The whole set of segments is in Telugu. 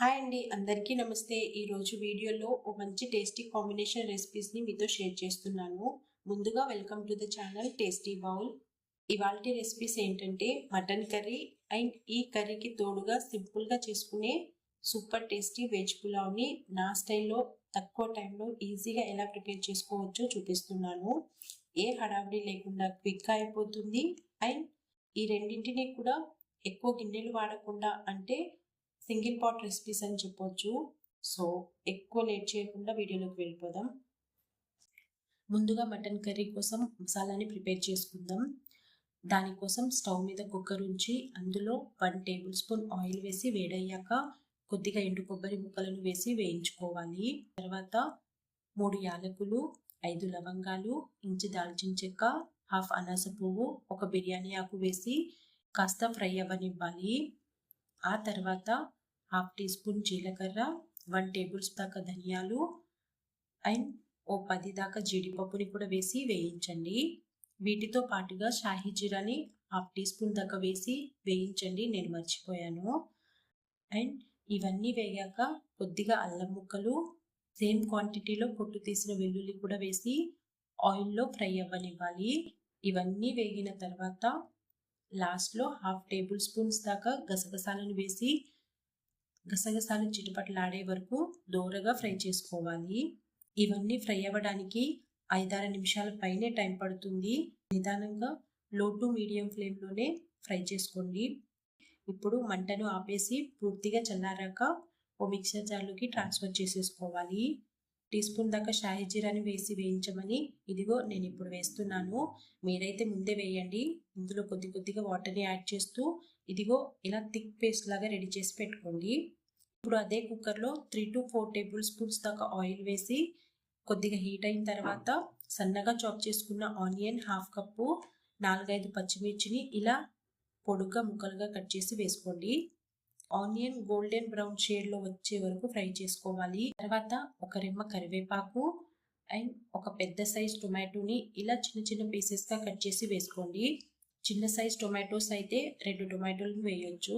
హాయ్ అండి. అందరికీ నమస్తే. ఈరోజు వీడియోలో ఓ మంచి టేస్టీ కాంబినేషన్ రెసిపీస్ని మీతో షేర్ చేస్తున్నాను. ముందుగా welcome to the channel tasty bowl. ఇవాళ రెసిపీస్ ఏంటంటే మటన్ కర్రీ అండ్ ఈ కర్రీకి తోడుగా సింపుల్గా చేసుకునే సూపర్ టేస్టీ వెజ్ పులావ్ని నా స్టైల్లో తక్కువ టైంలో ఈజీగా ఎలా ప్రిపేర్ చేసుకోవచ్చో చూపిస్తున్నాను. ఏ హడావిడి లేకుండా క్విక్గా అయిపోతుంది. అండ్ ఈ రెండింటిని కూడా ఎక్కువ గిన్నెలు వాడకుండా అంటే సింగిల్ పాట్ రెసిపీస్ అని చెప్పొచ్చు. సో ఎక్కువ లేట్ చేయకుండా వీడియోలోకి వెళ్ళిపోదాం. ముందుగా మటన్ కర్రీ కోసం మసాలాని ప్రిపేర్ చేసుకుందాం. దానికోసం స్టవ్ మీద కుక్కర్ ఉంచి అందులో వన్ టేబుల్ స్పూన్ ఆయిల్ వేసి వేడయ్యాక కొద్దిగా ఎండు కొబ్బరి ముక్కలను వేసి వేయించుకోవాలి. తర్వాత మూడు యాలకులు ఐదు లవంగాలు ఇంచి దాల్చిన చెక్క హాఫ్ అనాస పువ్వు ఒక బిర్యానీ ఆకు వేసి కాస్త ఫ్రై అవ్వనివ్వాలి. ఆ తర్వాత హాఫ్ టీ స్పూన్ జీలకర్ర వన్ టేబుల్ స్పూన్ దాకా ధనియాలు అండ్ ఓ పది దాకా జీడిపప్పుని కూడా వేసి వేయించండి. వీటితో పాటుగా షాహీ జీరాని హాఫ్ టీ స్పూన్ దాకా వేసి వేయించండి నేను మర్చిపోయాను. అండ్ ఇవన్నీ వేగాక కొద్దిగా అల్లం ముక్కలు సేమ్ క్వాంటిటీలో పొట్టు తీసిన వెల్లుల్లి కూడా వేసి ఆయిల్లో ఫ్రై అవ్వనివ్వాలి. ఇవన్నీ వేగిన తర్వాత లాస్ట్లో హాఫ్ టేబుల్ స్పూన్స్ దాకా గసగసాలను వేసి గసగసాలు చిటపటలాడే వరకు దూరగా ఫ్రై చేసుకోవాలి. ఇవన్నీ ఫ్రై అవ్వడానికి ఐదారు నిమిషాల పైనే టైం పడుతుంది. నిదానంగా లో టు మీడియం ఫ్లేమ్లోనే ఫ్రై చేసుకోండి. ఇప్పుడు మంటను ఆపేసి పూర్తిగా చల్లారాక ఓ మిక్సర్ జార్లోకి ట్రాన్స్ఫర్ చేసేసుకోవాలి. టీ స్పూన్ దాకా షాహీ జీరాని వేసి వేయించమని ఇదిగో నేను ఇప్పుడు వేస్తున్నాను. మీరైతే ముందే వేయండి. ఇందులో కొద్ది కొద్దిగా వాటర్ని యాడ్ చేస్తూ ఇదిగో ఇలా థిక్ పేస్ట్ లాగా రెడీ చేసి పెట్టుకోండి. ఇప్పుడు అదే కుక్కర్లో three to four tablespoons దాకా ఆయిల్ వేసి కొద్దిగా హీట్ అయిన తర్వాత సన్నగా చాప్ చేసుకున్న ఆనియన్ హాఫ్ కప్పు నాలుగైదు పచ్చిమిర్చిని ఇలా పొడుగ్గా ముక్కలుగా కట్ చేసి వేసుకోండి. ఆనియన్ గోల్డెన్ బ్రౌన్ షేడ్లో వచ్చే వరకు ఫ్రై చేసుకోవాలి. తర్వాత ఒక రెమ్మ కరివేపాకు అండ్ ఒక పెద్ద సైజ్ టొమాటోని ఇలా చిన్న చిన్న పీసెస్గా కట్ చేసి వేసుకోండి. చిన్న సైజ్ టొమాటోస్ అయితే రెండు టొమాటోలను వేయొచ్చు.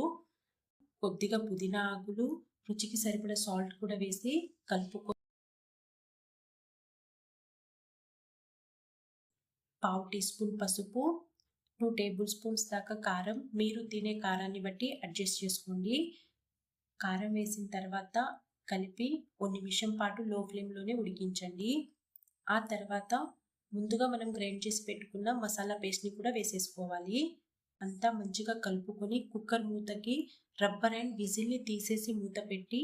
కొద్దిగా పుదీనా ఆకులు రుచికి సరిపడా సాల్ట్ కూడా వేసి కలుపుకో పావు టీ స్పూన్ పసుపు టూ టేబుల్ స్పూన్స్ దాకా కారం. మీరు తినే కారాన్ని బట్టి అడ్జస్ట్ చేసుకోండి. కారం వేసిన తర్వాత కలిపి ఓ నిమిషం పాటు లో ఫ్లేమ్లోనే ఉడికించండి. ఆ తర్వాత ముందుగా మనం గ్రైండ్ చేసి పెట్టుకున్న మసాలా పేస్ట్ని కూడా వేసేసుకోవాలి. అంతా మంచిగా కలుపుకొని కుక్కర్ మూతకి రబ్బర్ అండ్ విజిల్ని తీసేసి మూత పెట్టి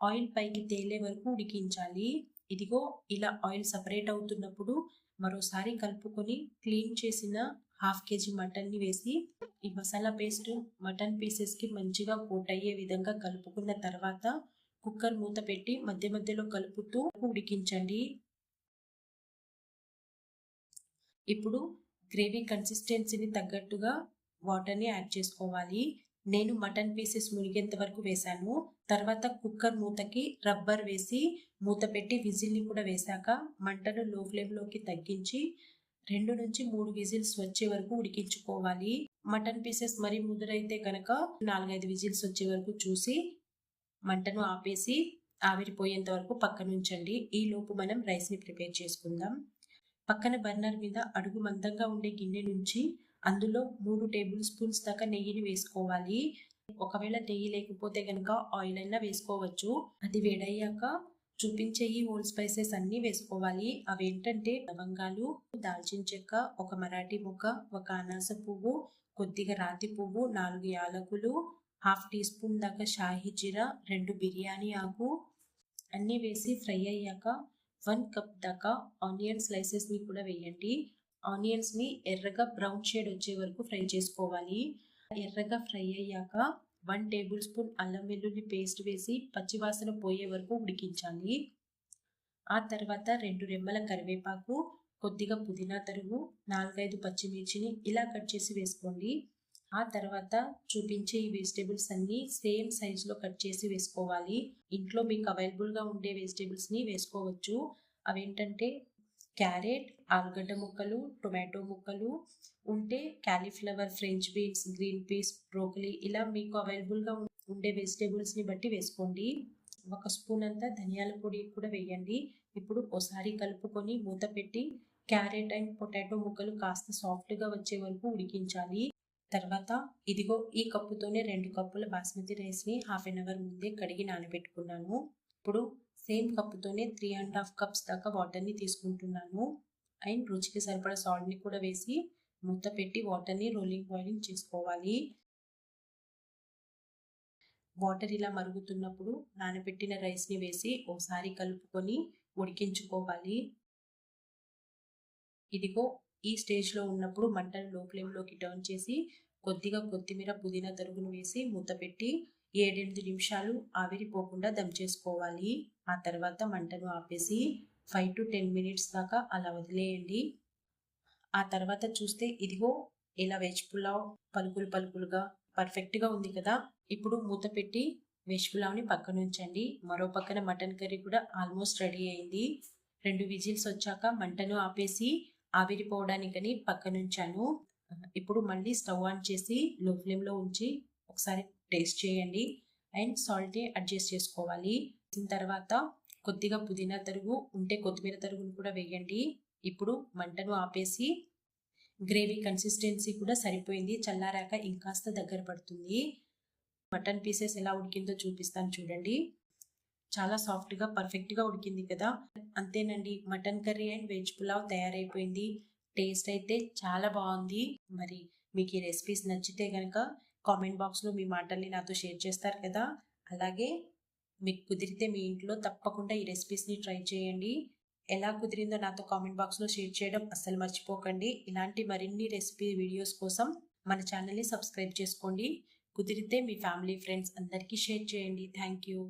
ఆయిల్ పైకి తేలే వరకు ఉడికించాలి. ఇదిగో ఇలా ఆయిల్ సపరేట్ అవుతున్నప్పుడు మరోసారి కలుపుకొని క్లీన్ చేసిన హాఫ్ కేజీ మటన్ని వేసి ఈ మసాలా పేస్ట్ మటన్ పీసెస్కి మంచిగా కోట్ అయ్యే విధంగా కలుపుకున్న తర్వాత కుక్కర్ మూత పెట్టి మధ్య మధ్యలో కలుపుతూ ఉడికించండి. ఇప్పుడు గ్రేవీ కన్సిస్టెన్సీని తగ్గట్టుగా వాటర్ని యాడ్ చేసుకోవాలి. నేను మటన్ పీసెస్ మునిగేంత వరకు వేశాను. తర్వాత కుక్కర్ మూతకి రబ్బర్ వేసి మూత పెట్టి విజిల్ని కూడా వేశాక మంటను లో ఫ్లేమ్లోకి తగ్గించి రెండు నుంచి మూడు విజిల్స్ వచ్చే వరకు ఉడికించుకోవాలి. మటన్ పీసెస్ మరీ ముదురైతే కనుక నాలుగైదు విజిల్స్ వచ్చే వరకు చూసి మంటను ఆపేసి ఆవిరిపోయేంత వరకు పక్కనుంచండి. ఈ లోపు మనం రైస్ని ప్రిపేర్ చేసుకుందాం. పక్కన బర్నర్ మీద అడుగు మందంగా ఉండే గిన్నె నుంచి అందులో మూడు టేబుల్ స్పూన్స్ దాకా నెయ్యిని వేసుకోవాలి. ఒకవేళ నెయ్యి లేకపోతే కనుక ఆయిల్ అయినా వేసుకోవచ్చు. అది వేడయ్యాక చూపించే ఈ హోల్ స్పైసెస్ అన్నీ వేసుకోవాలి. అవి ఏంటంటే లవంగాలు దాల్చిన చెక్క ఒక మరాఠీ ముక్క ఒక అనాస పువ్వు కొద్దిగా రాతి పువ్వు నాలుగు యాలకులు హాఫ్ టీ స్పూన్ దాకా షాహీ జీరా రెండు బిర్యానీ ఆకు అన్నీ వేసి ఫ్రై అయ్యాక వన్ కప్ దాకా ఆనియన్ స్లైసెస్ని కూడా వేయండి. ఆనియన్స్ని ఎర్రగా బ్రౌన్ షేడ్ వచ్చే వరకు ఫ్రై చేసుకోవాలి. ఎర్రగా ఫ్రై అయ్యాక వన్ టేబుల్ స్పూన్ అల్లం వెల్లుల్లి పేస్ట్ వేసి పచ్చివాసన పోయే వరకు ఉడికించాలి. ఆ తర్వాత రెండు రెమ్మల కరివేపాకు కొద్దిగా పుదీనా తరుగు నాలుగైదు పచ్చిమిర్చిని ఇలా కట్ చేసి వేసుకోండి. ఆ తర్వాత చూపించే ఈ వెజిటేబుల్స్ అన్నీ సేమ్ సైజులో కట్ చేసి వేసుకోవాలి. ఇంట్లో మీకు అవైలబుల్గా ఉండే వెజిటేబుల్స్ని వేసుకోవచ్చు. అవేంటంటే క్యారెట్ ఆలుగడ్డ ముక్కలు టొమాటో ముక్కలు ఉంటే cauliflower french beans green peas broccoli ఇలా మీకు అవైలబుల్గా ఉండే వెజిటేబుల్స్ని బట్టి వేసుకోండి. ఒక స్పూన్ అంతా ధనియాల పొడి కూడా వేయండి. ఇప్పుడు ఒకసారి కలుపుకొని మూత పెట్టి క్యారెట్ అండ్ పొటాటో ముక్కలు కాస్త సాఫ్ట్గా వచ్చే వరకు ఉడికించాలి. తర్వాత ఇదిగో ఈ కప్పుతోనే రెండు కప్పుల బాస్మతి రైస్ని హాఫ్ అన్ అవర్ ముందే కడిగి నానబెట్టుకున్నాను. ఇప్పుడు సేమ్ కప్పుతోనే త్రీ అండ్ హాఫ్ కప్స్ దాకా వాటర్ని తీసుకుంటున్నాను. అండ్ రుచికి సరిపడా సాల్ట్ని కూడా వేసి మూత పెట్టి వాటర్ని రోలింగ్ బాయిలింగ్ చేసుకోవాలి. వాటర్ ఇలా మరుగుతున్నప్పుడు నానబెట్టిన రైస్ని వేసి ఓసారి కలుపుకొని ఉడికించుకోవాలి. ఇదిగో ఈ స్టేజ్లో ఉన్నప్పుడు మంటను లో ఫ్లేమ్లోకి టర్న్ చేసి కొద్దిగా కొత్తిమీర పుదీనా తరుగును వేసి మూత పెట్టి ఏడెనిమిది నిమిషాలు ఆవిరిపోకుండా దమ్ చేసుకోవాలి. ఆ తర్వాత మంటను ఆపేసి ఫైవ్ టు టెన్ మినిట్స్ దాకా అలా వదిలేయండి. ఆ తర్వాత చూస్తే ఇదిగో ఇలా వెజ్ పులావ్ పలుకులు పలుకులుగా పర్ఫెక్ట్గా ఉంది కదా. ఇప్పుడు మూత పెట్టి వెజ్ పులావ్ని పక్కన ఉంచండి. మరో పక్కన మటన్ కర్రీ కూడా ఆల్మోస్ట్ రెడీ అయింది. రెండు విజిల్స్ వచ్చాక మంటను ఆపేసి ఆవిరిపోవడానికని పక్కన ఉంచాను ఇప్పుడు మళ్ళీ స్టవ్ ఆన్ చేసి లో ఫ్లేమ్లో ఉంచి ఒకసారి టేస్ట్ చేయండి. అండ్ సాల్టే అడ్జస్ట్ చేసుకోవాలి. దీని తర్వాత కొద్దిగా పుదీనా తరుగు ఉంటే కొత్తిమీర తరుగును కూడా వేయండి. ఇప్పుడు మంటను ఆపేసి గ్రేవీ కన్సిస్టెన్సీ కూడా సరిపోయింది. చల్లారాక ఇంకాస్త దగ్గర పడుతుంది. మటన్ పీసెస్ ఎలా ఉడికిందో చూపిస్తాను చూడండి. చాలా సాఫ్ట్గా పర్ఫెక్ట్గా ఉడికింది కదా. అంతేనండి mutton curry and veg pulao తయారైపోయింది. టేస్ట్ అయితే చాలా బాగుంది. మరి మీకు ఈ రెసిపీస్ నచ్చితే కనుక కామెంట్ బాక్స్లో మీ మాటల్ని నాతో షేర్ చేస్తారు కదా. అలాగే మీకు కుదిరితే మీ ఇంట్లో తప్పకుండా ఈ రెసిపీస్ని ట్రై చేయండి. ఎలా కుదిరిందో నాతో కామెంట్ బాక్స్లో షేర్ చేయడం అస్సలు మర్చిపోకండి. ఇలాంటి మరిన్ని రెసిపీ వీడియోస్ కోసం మన ఛానల్ని సబ్స్క్రైబ్ చేసుకోండి. కుదిరితే మీ ఫ్యామిలీ ఫ్రెండ్స్ అందరికీ షేర్ చేయండి. Thank you